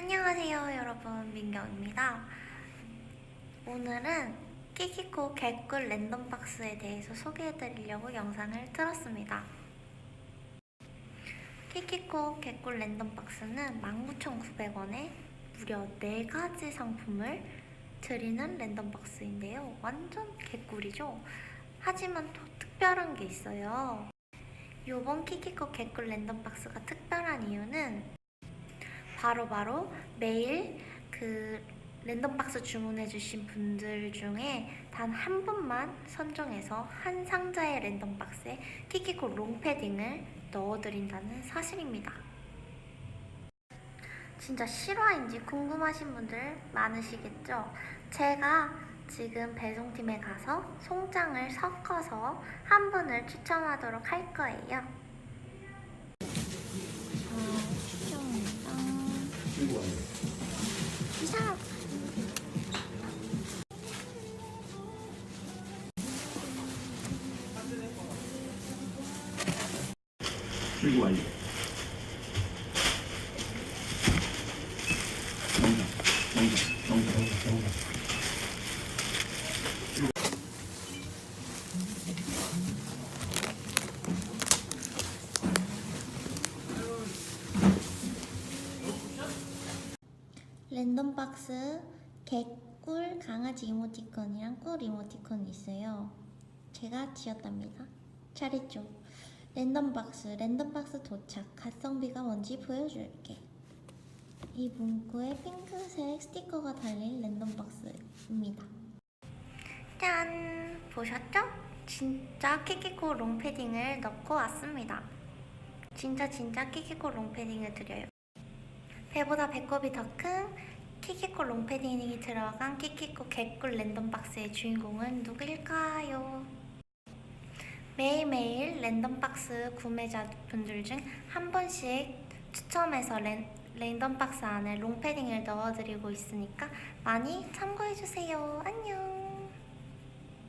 안녕하세요 여러분. 민경입니다. 오늘은 키키코 개꿀 랜덤박스에 대해서 소개해드리려고 영상을 틀었습니다. 키키코 개꿀 랜덤박스는 19,900원에 무려 4가지 상품을 드리는 랜덤박스인데요. 완전 개꿀이죠? 하지만 또 특별한 게 있어요. 요번 키키코 개꿀 랜덤박스가 특별한 이유는 바로 바로 매일 그 랜덤박스 주문해주신 분들 중에 단 한 분만 선정해서 한 상자의 랜덤박스에 키키코 롱패딩을 넣어드린다는 사실입니다. 진짜 실화인지 궁금하신 분들 많으시겠죠? 제가 지금 배송팀에 가서 송장을 섞어서 한 분을 추첨하도록 할 거예요. 이상 출고 완료. 정답, 정답, 정답, 정답. 랜덤 박스 개꿀 강아지 이모티콘이랑 꿀 이모티콘이 있어요. 제가 지었답니다. 잘했죠? 랜덤 박스, 랜덤 박스 도착. 가성비가 뭔지 보여줄게. 이 문구에 핑크색 스티커가 달린 랜덤 박스입니다. 짠! 보셨죠? 진짜 키키코 롱패딩을 넣고 왔습니다. 진짜 진짜 키키코 롱패딩을 드려요. 배보다 배꼽이 더 큰 키키코 롱패딩이 들어간 키키코 개꿀 랜덤박스의 주인공은 누구일까요? 매일매일 랜덤박스 구매자분들 중 한 번씩 추첨해서 랜, 랜덤박스 안에 롱패딩을 넣어드리고 있으니까 많이 참고해주세요. 안녕!